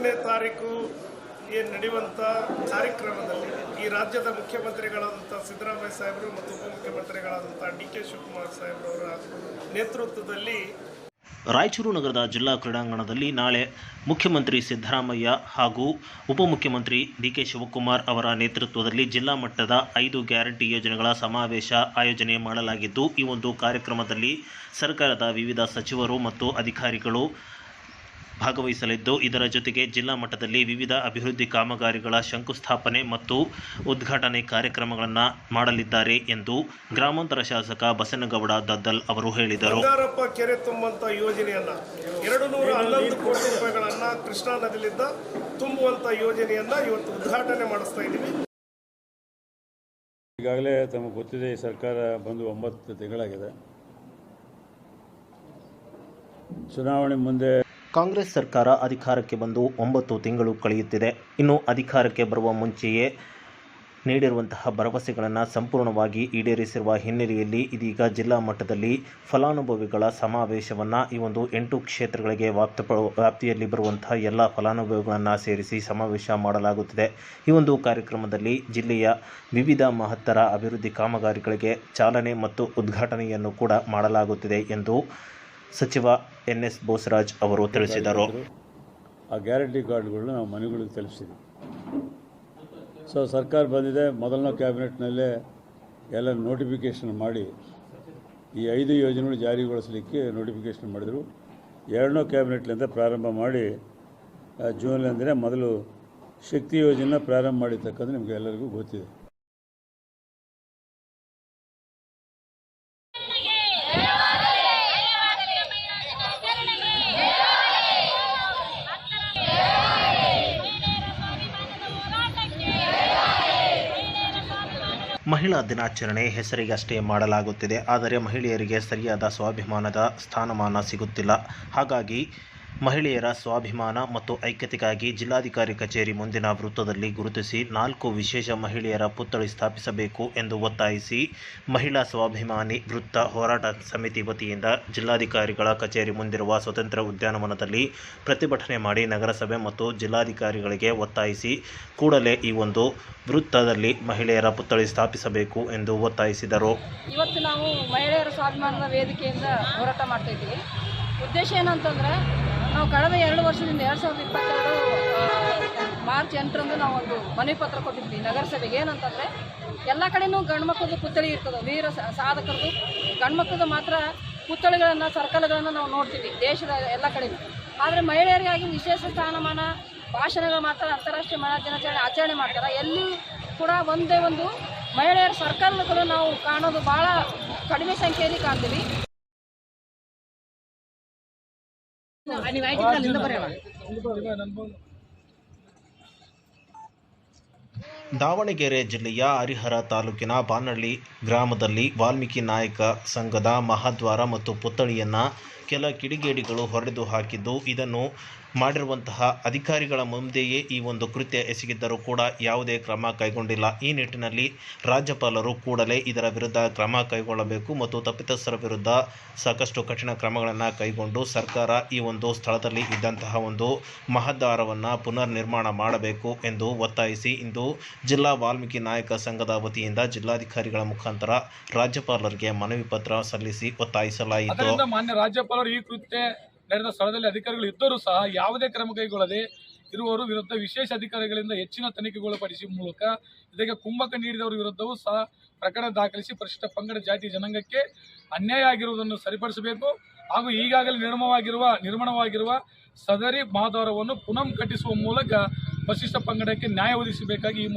ಹತ್ತೊಂಬತ್ತನೇ ತಾರೀಕು ಏನು ನಡೆಯುವಂಥ ಕಾರ್ಯಕ್ರಮದಲ್ಲಿ ಈ ರಾಜ್ಯದ ಮುಖ್ಯಮಂತ್ರಿಗಳಾದಂಥ ಸಿದ್ದರಾಮಯ್ಯ ಸಾಹೇಬರು ಮತ್ತು ಉಪಮುಖ್ಯಮಂತ್ರಿಗಳಾದಂಥ ಡಿ ಕೆ ಶಿವಕುಮಾರ್ ಸಾಹೇಬ್ರವರ ನೇತೃತ್ವದಲ್ಲಿ ರಾಯಚೂರು ನಗರದ ಜಿಲ್ಲಾ ಕ್ರೀಡಾಂಗಣದಲ್ಲಿ ನಾಳೆ ಮುಖ್ಯಮಂತ್ರಿ ಸಿದ್ದರಾಮಯ್ಯ ಹಾಗೂ ಉಪಮುಖ್ಯಮಂತ್ರಿ ಡಿ ಕೆ ಶಿವಕುಮಾರ್ ಅವರ ನೇತೃತ್ವದಲ್ಲಿ ಜಿಲ್ಲಾ ಮಟ್ಟದ ಐದು ಗ್ಯಾರಂಟಿ ಯೋಜನೆಗಳ ಸಮಾವೇಶ ಆಯೋಜನೆ ಮಾಡಲಾಗಿದ್ದು, ಈ ಒಂದು ಕಾರ್ಯಕ್ರಮದಲ್ಲಿ ಸರ್ಕಾರದ ವಿವಿಧ ಸಚಿವರು ಮತ್ತು ಅಧಿಕಾರಿಗಳು ಭಾಗವಹಿಸಲಿದ್ದು ಇದರ ಜೊತೆಗೆ ಜಿಲ್ಲಾ ಮಟ್ಟದಲ್ಲಿ ವಿವಿಧ ಅಭಿವೃದ್ಧಿ ಕಾಮಗಾರಿಗಳ ಶಂಕುಸ್ಥಾಪನೆ ಮತ್ತು ಉದ್ಘಾಟನೆ ಕಾರ್ಯಕ್ರಮಗಳನ್ನು ಮಾಡಲಿದ್ದಾರೆ ಎಂದು ಗ್ರಾಮಾಂತರ ಶಾಸಕ ಬಸನಗೌಡ ದದ್ದಲ್ ಅವರು ಹೇಳಿದರು. ಕೆರೆ ತುಂಬುವಂಥ ಯೋಜನೆಯನ್ನ ಎರಡು ನೂರ ಹನ್ನೊಂದು ಕೋಟಿ ರೂಪಾಯಿಗಳನ್ನ ಕೃಷ್ಣಾ ನದಿಲಿಂದ ತುಂಬುವಂಥ ಯೋಜನೆಯನ್ನ ಇವತ್ತು ಉದ್ಘಾಟನೆ ಮಾಡಿಸ್ತಾ ಇದ್ದೀವಿ. ಈಗಾಗಲೇ ತಮಗೆ ಗೊತ್ತಿದೆ ಈ ಸರ್ಕಾರ ಬಂದು ಒಂಬತ್ತು ತಿಂಗಳಾಗಿದೆ. ಚುನಾವಣೆ ಮುಂದೆ ಕಾಂಗ್ರೆಸ್ ಸರ್ಕಾರ ಅಧಿಕಾರಕ್ಕೆ ಬಂದು ಒಂಬತ್ತು ತಿಂಗಳು ಕಳೆಯುತ್ತಿದೆ. ಇನ್ನು ಅಧಿಕಾರಕ್ಕೆ ಬರುವ ಮುಂಚೆಯೇ ನೀಡಿರುವಂತಹ ಭರವಸೆಗಳನ್ನು ಸಂಪೂರ್ಣವಾಗಿ ಈಡೇರಿಸಿರುವ ಹಿನ್ನೆಲೆಯಲ್ಲಿ ಇದೀಗ ಜಿಲ್ಲಾ ಮಟ್ಟದಲ್ಲಿ ಫಲಾನುಭವಿಗಳ ಸಮಾವೇಶವನ್ನು ಈ ಒಂದು ಎಂಟು ಕ್ಷೇತ್ರಗಳಿಗೆ ವ್ಯಾಪ್ತ ವ್ಯಾಪ್ತಿಯಲ್ಲಿ ಬರುವಂತಹ ಎಲ್ಲ ಫಲಾನುಭವಿಗಳನ್ನು ಸೇರಿಸಿ ಸಮಾವೇಶ ಮಾಡಲಾಗುತ್ತಿದೆ. ಈ ಒಂದು ಕಾರ್ಯಕ್ರಮದಲ್ಲಿ ಜಿಲ್ಲೆಯ ವಿವಿಧ ಮಹತ್ತರ ಅಭಿವೃದ್ಧಿ ಕಾಮಗಾರಿಗಳಿಗೆ ಚಾಲನೆ ಮತ್ತು ಉದ್ಘಾಟನೆಯನ್ನು ಕೂಡ ಮಾಡಲಾಗುತ್ತಿದೆ ಎಂದು ಸಚಿವ ಎನ್ ಎಸ್ ಬೋಸರಾಜ್ ಅವರು ತಿಳಿಸಿದರು. ಆ ಗ್ಯಾರಂಟಿ ಕಾರ್ಡ್ಗಳನ್ನ ನಾವು ಮನೆಗಳಿಗೆ ತಲುಪಿಸಿದ್ವಿ. ಸೊ ಸರ್ಕಾರ ಬಂದಿದೆ. ಮೊದಲನೇ ಕ್ಯಾಬಿನೆಟ್ನಲ್ಲೇ ಎಲ್ಲ ನೋಟಿಫಿಕೇಷನ್ ಮಾಡಿ ಈ ಐದು ಯೋಜನೆಗಳು ಜಾರಿಗೊಳಿಸಲಿಕ್ಕೆ ನೋಟಿಫಿಕೇಷನ್ ಮಾಡಿದರು. ಎರಡನೇ ಕ್ಯಾಬಿನೆಟ್ಲಿಂದ ಪ್ರಾರಂಭ ಮಾಡಿ ಆ, ಜೂನ್ಲಿಂದಲೇ ಮೊದಲು ಶಕ್ತಿ ಯೋಜನೆ ಪ್ರಾರಂಭ ಮಾಡಿರ್ತಕ್ಕಂಥ ನಿಮಗೆ ಎಲ್ಲರಿಗೂ ಗೊತ್ತಿದೆ. ಮಹಿಳಾ ದಿನಾಚರಣೆ ಹೆಸರಿಗಷ್ಟೇ ಮಾಡಲಾಗುತ್ತಿದೆ. ಆದರೆ ಮಹಿಳೆಯರಿಗೆ ಸರಿಯಾದ ಸ್ವಾಭಿಮಾನದ ಸ್ಥಾನಮಾನ ಸಿಗುತ್ತಿಲ್ಲ. ಹಾಗಾಗಿ ಮಹಿಳೆಯರ ಸ್ವಾಭಿಮಾನ ಮತ್ತು ಐಕ್ಯತೆಗಾಗಿ ಜಿಲ್ಲಾಧಿಕಾರಿ ಕಚೇರಿ ಮುಂದಿನ ವೃತ್ತದಲ್ಲಿ ಗುರುತಿಸಿ ನಾಲ್ಕು ವಿಶೇಷ ಮಹಿಳೆಯರ ಪುತ್ಥಳಿ ಸ್ಥಾಪಿಸಬೇಕು ಎಂದು ಒತ್ತಾಯಿಸಿ ಮಹಿಳಾ ಸ್ವಾಭಿಮಾನಿ ವೃತ್ತ ಹೋರಾಟ ಸಮಿತಿ ವತಿಯಿಂದ ಜಿಲ್ಲಾಧಿಕಾರಿಗಳ ಕಚೇರಿ ಮುಂದಿರುವ ಸ್ವತಂತ್ರ ಉದ್ಯಾನವನದಲ್ಲಿ ಪ್ರತಿಭಟನೆ ಮಾಡಿ ನಗರಸಭೆ ಮತ್ತು ಜಿಲ್ಲಾಧಿಕಾರಿಗಳಿಗೆ ಒತ್ತಾಯಿಸಿ ಕೂಡಲೇ ಈ ಒಂದು ವೃತ್ತದಲ್ಲಿ ಮಹಿಳೆಯರ ಪುತ್ಥಳಿ ಸ್ಥಾಪಿಸಬೇಕು ಎಂದು ಒತ್ತಾಯಿಸಿದರು. ಇವತ್ತು ನಾವು ಮಹಿಳೆಯರ ಸ್ವಾಭಿಮಾನದ ವೇದಿಕೆಯಿಂದ ಹೋರಾಟ ಮಾಡ್ತಾ ಇದ್ದೀವಿ. ಉದ್ದೇಶ ಏನಂತಂದ್ರೆ ನಾವು ಕಳೆದ ಎರಡು ವರ್ಷದಿಂದ ಎರಡು ಸಾವಿರದ ಇಪ್ಪತ್ತೆರಡು ಮಾರ್ಚ್ ಎಂಟರಂದು ನಾವು ಒಂದು ಮನವಿ ಪತ್ರ ಕೊಟ್ಟಿದ್ವಿ ನಗರಸಭೆಗೆ. ಏನಂತಂದರೆ, ಎಲ್ಲ ಕಡೆನೂ ಗಂಡು ಮಕ್ಕಳದು ಪುತ್ಥಳಿ ಇರ್ತದೆ. ವೀರ ಸಾಧಕರದು ಗಂಡು ಮಾತ್ರ ಪುತ್ಥಳಿಗಳನ್ನು, ಸರ್ಕಲ್ಗಳನ್ನು ನಾವು ನೋಡ್ತೀವಿ ದೇಶದ ಎಲ್ಲ ಕಡೆನೂ. ಆದರೆ ಮಹಿಳೆಯರಿಗಾಗಿ ವಿಶೇಷ ಸ್ಥಾನಮಾನ, ಭಾಷಣಗಳು ಮಾಡ್ತಾರೆ, ಅಂತಾರಾಷ್ಟ್ರೀಯ ಮಹಿಳಾ ದಿನಾಚರಣೆ, ಆಚರಣೆ ಮಾಡ್ತಾರೆ. ಎಲ್ಲಿ ಕೂಡ ಒಂದೇ ಒಂದು ಮಹಿಳೆಯರ ಸರ್ಕಲ್ಗಳು ನಾವು ಕಾಣೋದು ಭಾಳ ಕಡಿಮೆ ಸಂಖ್ಯೆಯಲ್ಲಿ ಕಾಣ್ತೀವಿ. ದಾವಣಗೆರೆ ಜಿಲ್ಲೆಯ ಹರಿಹರ ತಾಲೂಕಿನ ಬಾನಹಳ್ಳಿ ಗ್ರಾಮದಲ್ಲಿ ವಾಲ್ಮೀಕಿ ನಾಯಕ ಸಂಘದ ಮಹಾದ್ವಾರ ಮತ್ತು ಪುತ್ಥಳಿಯನ್ನು ಕೆಲ ಕಿಡಿಗೇಡಿಗಳು ಹೊಡೆದು ಹಾಕಿದ್ದು. ಇದನ್ನು ಮಾಡಿರುವಂತಹ ಅಧಿಕಾರಿಗಳ ಮುಂದೆಯೇ ಈ ಒಂದು ಕೃತ್ಯ ಎಸಗಿದ್ದರೂ ಕೂಡ ಯಾವುದೇ ಕ್ರಮ ಕೈಗೊಂಡಿಲ್ಲ. ಈ ನಿಟ್ಟಿನಲ್ಲಿ ರಾಜ್ಯಪಾಲರು ಕೂಡಲೇ ಇದರ ವಿರುದ್ಧ ಕ್ರಮ ಕೈಗೊಳ್ಳಬೇಕು ಮತ್ತು ತಪ್ಪಿತಸ್ಥರ ವಿರುದ್ಧ ಸಾಕಷ್ಟು ಕಠಿಣ ಕ್ರಮಗಳನ್ನು ಕೈಗೊಂಡು ಸರ್ಕಾರ ಈ ಒಂದು ಸ್ಥಳದಲ್ಲಿ ಇದ್ದಂತಹ ಒಂದು ಮಹದ್ದಾರವನ್ನು ಪುನರ್ ನಿರ್ಮಾಣ ಮಾಡಬೇಕು ಎಂದು ಒತ್ತಾಯಿಸಿ ಇಂದು ಜಿಲ್ಲಾ ವಾಲ್ಮೀಕಿ ನಾಯಕ ಸಂಘದ ವತಿಯಿಂದ ಜಿಲ್ಲಾಧಿಕಾರಿಗಳ ಮುಖಾಂತರ ರಾಜ್ಯಪಾಲರಿಗೆ ಮನವಿ ಪತ್ರ ಸಲ್ಲಿಸಿ ಒತ್ತಾಯಿಸಲಾಯಿತು. ಮಾನ್ಯ ಈ ಕೃತ್ಯ ನಡೆದ ಸ್ಥಳದಲ್ಲಿ ಅಧಿಕಾರಿಗಳು ಇದ್ದರೂ ಸಹ ಯಾವುದೇ ಕ್ರಮ ಕೈಗೊಳ್ಳದೆ ಇರುವವರು ವಿರುದ್ಧ ವಿಶೇಷ ಅಧಿಕಾರಿಗಳಿಂದ ಹೆಚ್ಚಿನ ತನಿಖೆಗೊಳಪಡಿಸಿ ಮೂಲಕ ಇದಕ್ಕೆ ಕುಂಭಕ ನೀಡಿದವರ ವಿರುದ್ಧವೂ ಸಹ ಪ್ರಕರಣ ದಾಖಲಿಸಿ ಪರಿಶಿಷ್ಟ ಪಂಗಡ ಜಾತಿ ಜನಾಂಗಕ್ಕೆ ಅನ್ಯಾಯ ಆಗಿರುವುದನ್ನು ಸರಿಪಡಿಸಬೇಕು ಹಾಗೂ ಈಗಾಗಲೇ ನಿರ್ಮವಾಗಿರುವ, ನಿರ್ಮಾಣವಾಗಿರುವ ಸದರಿ ಮಾದವರವನ್ನು ಪುನಃ ಕಟ್ಟಿಸುವ ಮೂಲಕ ಪರಿಶಿಷ್ಟ ಪಂಗಡಕ್ಕೆ ನ್ಯಾಯ ಒದಗಿಸಬೇಕಾಗಿ ಈ